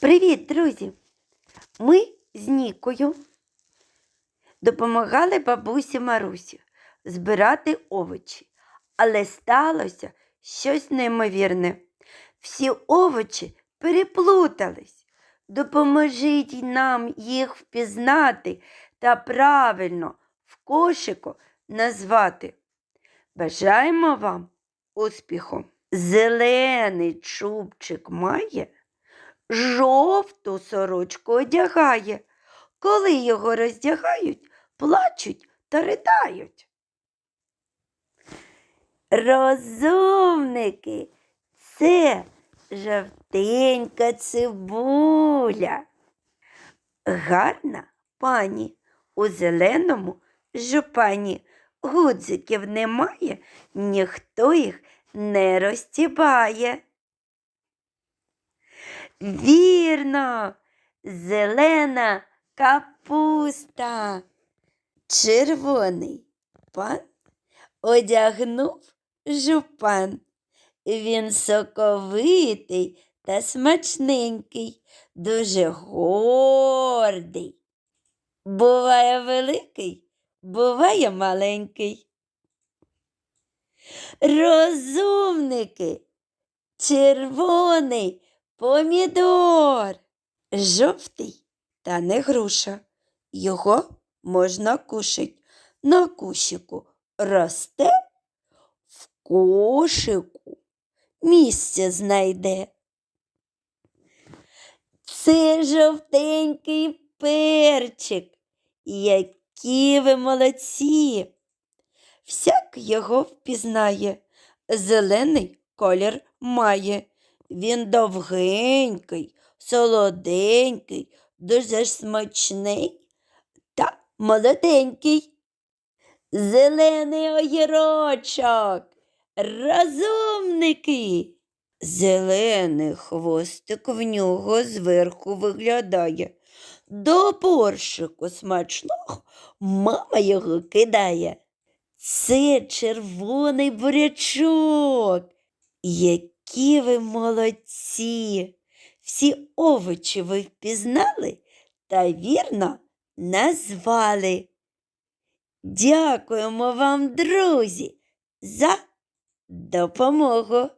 Привіт, друзі! Ми з Нікою допомагали бабусі Марусі збирати овочі, але сталося щось неймовірне. Всі овочі переплутались. Допоможіть нам їх впізнати та правильно в кошику назвати. Бажаємо вам успіху! Зелений чубчик має жовту сорочку одягає. Коли його роздягають, плачуть та ридають. Розумники, це жовтенька цибуля. Гарна пані у зеленому жупані. Гудзиків немає, ніхто їх не розтібає. Вірно, зелена капуста. Червоний пан одягнув жупан. Він соковитий та смачненький, дуже гордий. Буває великий, буває маленький. Розумники, червоний помідор, жовтий та не груша. Його можна кушать. На кущику росте, в кошику місце знайде. Це жовтенький перчик. Які ви молодці! Всяк його впізнає. Зелений колір має. Він довгенький, солоденький, дуже смачний та молоденький. Зелений огірочок, розумники. Зелений хвостик в нього зверху виглядає. До борщику смачного мама його кидає. Це червоний бурячок. Які ви молодці! Всі овочі ви впізнали та вірно назвали. Дякуємо вам, друзі, за допомогу.